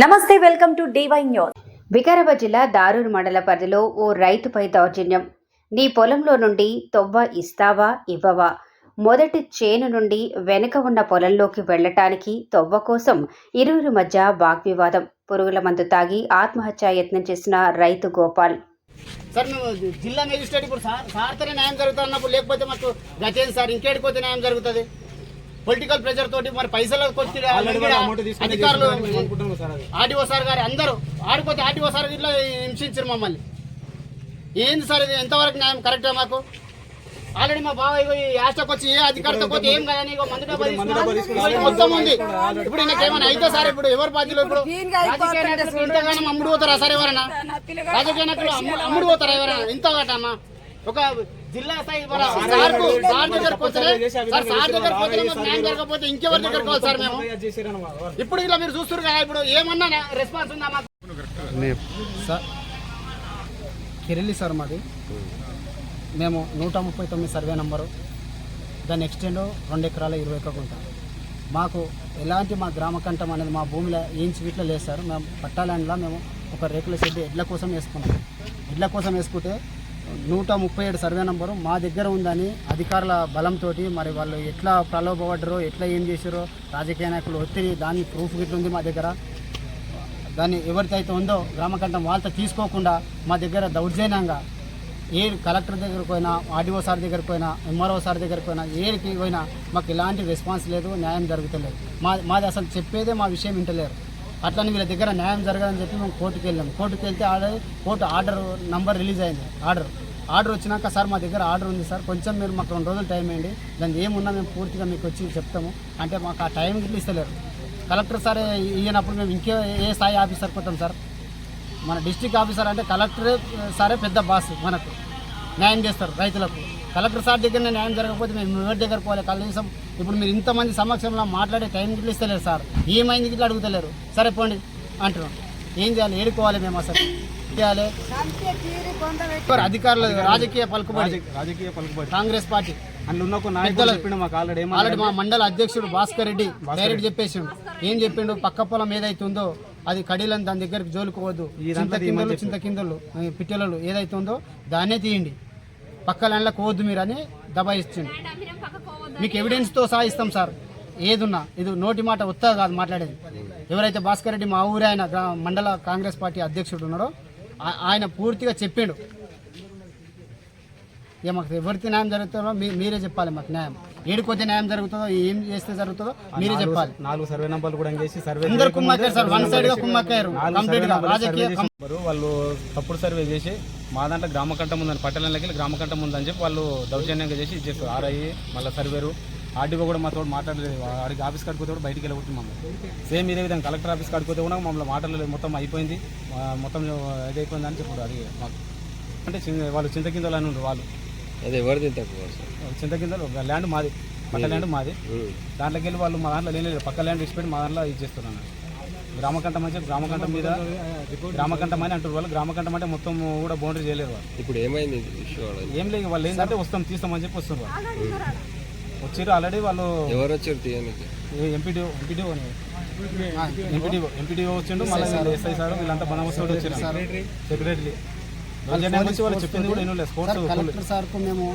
నమస్తే welcome to DY news. Vikarabad జిల్లా దారూర్ మండల పరిధిలో ఓ రైతుపై దౌర్జన్యం. నీ పొలంలో నుండి తొవ్వ ఇస్తావా ఇవ్వవా? మొదటి చేను నుండి వెనుక ఉన్న పొలంలోకి వెళ్ళటానికి తొవ్వ కోసం ఇరువురి మధ్య వాగ్వివాదం. పురుగుల మందు తాగి ఆత్మహత్యా యత్నం చేసిన రైతు గోపాల్. సార్ మేము జిల్లా మేజిస్ట్రేట్ ఇప్పుడు సార్ సార్తోనే న్యాయం జరుగుతుంది అన్నప్పుడు లేకపోతే మాకు గతేది సార్ ఇంకేడిపోతే న్యాయం జరుగుతుంది? పొలిటికల్ ప్రెషర్ తోటి మరి పైసలకు వచ్చి అధికారులు ఆర్డీఓ సార్ గారు అందరూ ఆడిపోతే ఆర్డీఓ సార్ ఇట్లా హింసించారు మమ్మల్ని. ఏంది సార్ ఇది? ఎంతవరకు న్యాయం? కరెక్టా మాకు? ఆల్రెడీ మా బావ ఇగో ఈ యాస్టకు వచ్చి ఏ అధికారితో పోతే ఏం కదని ఇగో మందు డబ్బా మొత్తం ఉంది. ఇప్పుడు నాకు ఏమైనా అయితే సార్ ఇప్పుడు ఎవరు బాధ్యులు ఇప్పుడు? రాజకీయ నాయకులు ఇంతగానో అమ్ముడు పోతారా సార్ ఎవరైనా? రాజకీయ నాయకులు అమ్ము- అమ్ముడు పోతారా ఎవరైనా? ఇంత ఒక జిల్లా స్థాయి సార్ దగ్గరకు పోతే సార్ సార్ దగ్గరకు పోతే మాకు న్యాయం జరగకపోతే ఇంకెవరి దగ్గరకు పోవాలి సార్ మేము? ఇప్పుడు ఇలా మీరు చూస్తున్నారు కదా ఇప్పుడు ఏమన్నా రెస్పాన్స్ ఉందా మాకు? సార్ కిరిలి సార్ మాది. మేము నూట ముప్పై తొమ్మిది సర్వే నంబరు దాని ఎక్స్టెండ్ రెండు ఎకరాల ఇరవై ఒక్క గుంట. మాకు ఎలాంటి మా గ్రామ కంఠం అనేది మా భూమిలో ఏం వీటిలో లేదు సార్. మేము పట్టాలండ్లో మేము ఒక రేకుల షెడ్ ఎడ్ల కోసం వేసుకున్నాం. ఎడ్ల కోసం వేసుకుంటే నూట ముప్పై ఏడు సర్వే నంబరు మా దగ్గర ఉందని అధికారుల బలంతో మరి వాళ్ళు ఎట్లా ప్రలోభపడ్డరో ఎట్లా ఏం చేశారో రాజకీయ నాయకులు ఒత్తిడి దాని ప్రూఫ్ గిట్ల ఉంది మా దగ్గర. దాన్ని ఎవరికైతే ఉందో గ్రామకంఠం వాళ్ళతో తీసుకోకుండా మా దగ్గర దౌర్జన్యంగా ఏ కలెక్టర్ దగ్గరకు పోయినా ఆర్డీఓ సార్ దగ్గరకు పోయినా ఎంఆర్ఓ సార్ దగ్గరకు పోయినా ఏడికి పోయినా మాకు ఎలాంటి రెస్పాన్స్ లేదు న్యాయం జరుగుతలేదు. మా మాది అసలు చెప్పేదే మా విషయం వింటలేరు. అట్లని వీళ్ళ దగ్గర న్యాయం జరగదని చెప్పి మేము కోర్టుకు వెళ్ళాము కోర్టుకు వెళ్తే order court order number release అయింది. ఆర్డర్. ఆర్డర్ వచ్చినాక సార్ మా దగ్గర ఆర్డర్ ఉంది సార్. కొంచెం మీరు మాకు రెండు రోజులు టైం వేయండి దాన్ని ఏమున్నా మేము పూర్తిగా మీకు వచ్చి చెప్తాము. అంటే మాకు ఆ టైం గిట్ల ఇస్తలేరు. కలెక్టర్ సార్ ఇయ్యనప్పుడు మేము ఇంకే ఏ స్థాయి ఆఫీసర్ పోతాం సార్. మన డిస్ట్రిక్ట్ ఆఫీసర్ అంటే కలెక్టరే సరే పెద్ద బాస్ మనకు. న్యాయం చేస్తారు రైతులకు. కలెక్టర్ సార్ దగ్గర న్యాయం జరగకపోతే మేము ఎవరి దగ్గర పోలే కనీసం ఇప్పుడు మీరు ఇంతమంది సమక్షంలో మాట్లాడే టైం గిట్ల ఇస్తలేరు సార్. ఏమైంది గిట్ల అడుగుతలేరు. సరే పోండి అంటున్నాం. ఏం చేయాలి? ఏడుకోవాలి మేము అసలు. చేయాలి. అధికారులు రాజకీయ పలుకుబడి. రాజకీయ పలుకుబడి. కాంగ్రెస్ పార్టీ. అందులో ఉన్న పెద్దలు- చెప్పిండు మాకు ఆల్రెడీ ఆల్రెడీ మా మండల అధ్యక్షుడు భాస్కర్ రెడ్డి డైరెక్ట్ చెప్పేసిండు. ఏం చెప్పిండు? పక్క పొలం ఏదైతే ఉందో అది కడీలని దాని దగ్గరికి జోలుకోవద్దు చింత కిందలు చింత కిందలు పిట్టెలలు ఏదైతే ఉందో దాన్నే తీయండి. పక్క ల్యాండ్లకు పోవద్దు మీరు అని దబాయిస్తుంది మీకు ఎవిడెన్స్తో సహా ఇస్తాం సార్. ఏదున్నా ఇది నోటి మాట ఉత్తా కాదు మాట్లాడేది. ఎవరైతే భాస్కర్ రెడ్డి మా ఊరి ఆయన మండల కాంగ్రెస్ పార్టీ అధ్యక్షుడు ఉన్నాడో ఆయన పూర్తిగా చెప్పిండు. ఇక మాకు ఎవరికి న్యాయం జరుగుతుందో మీ- మీరే చెప్పాలి మాకు న్యాయం. ఏడుకోతే న్యాయం జరుగుతుందో ఏం చేస్తే జరుగుతుందో మీరే చెప్పాలి. నాలుగు సర్వే నంబర్లు కూడా చేసి సర్వే అందరు కుమ్మక్కారు సార్ వన్ సైడ్గా కుమ్మక్కారు. కంప్లీట్గా రాజకీయ. వాళ్ళు తప్పుడు సర్వే చేసి మా దాంట్లో గ్రామ కంఠం ఉందని పట్టణంలోకి వెళ్ళి గ్రామ కంఠం ఉందని చెప్పి వాళ్ళు దౌర్జన్యంగా చేసి ఇది చేస్తారు ఆర్ఐ మళ్ళీ సర్వేరు ఆర్డీఓ కూడా మాతో మాట్లాడలేదు. ఆడికి ఆఫీస్ కాడిపోతే కూడా బయటికి వెళ్ళగొట్టి మమ్మల్ని సేమ్ ఇదే విధంగా కలెక్టర్ ఆఫీస్ కాడిపోతే కూడా మమ్మల్ని మాట్లాడలేదు. మొత్తం అయిపోయింది. మొత్తం ఇది అయిపోయింది అని చెప్పారు. అది మాకు. అంటే వాళ్ళు చింతకిందలు అని వాళ్ళు. అదే ఎవరిది చింతకిందలు ఒక ల్యాండ్ మాది పట్ట ల్యాండ్ మాది. దాంట్లోకి వెళ్ళి వాళ్ళు మా దాంట్లో లేని లేదు. పక్క ల్యాండ్ ఇచ్చిపెట్టి మా దాంట్లో ఇది చేస్తున్నాను. గ్రామకంఠం అని గ్రామకంఠం మీద గ్రామకంఠం అని అంటారు వాళ్ళు. గ్రామకంఠం అంటే మొత్తం కూడా బౌండరీ చేయలేరు వాళ్ళు. ఇప్పుడు ఏమైంది? ఏం లేదు వాళ్ళు ఏంటంటే వస్తాం తీస్తామని చెప్పి వస్తున్నారు వాళ్ళు. వచ్చారు ఆల్రెడీ వాళ్ళు. ఎవరు వచ్చారు తీయనికి? ఎంపీడీఓ ఎంపీడీఓ ఎంపీడీఓ ఎంపీడీఓ వచ్చిండు మళ్ళీ ఎస్ఐ సార్. వీళ్ళంతా బందోబస్తు కూడా వచ్చారు సెక్రటరీ చెప్పింది కూడా స్పోర్ట్స్ కలెక్టర్ సార్కు మేము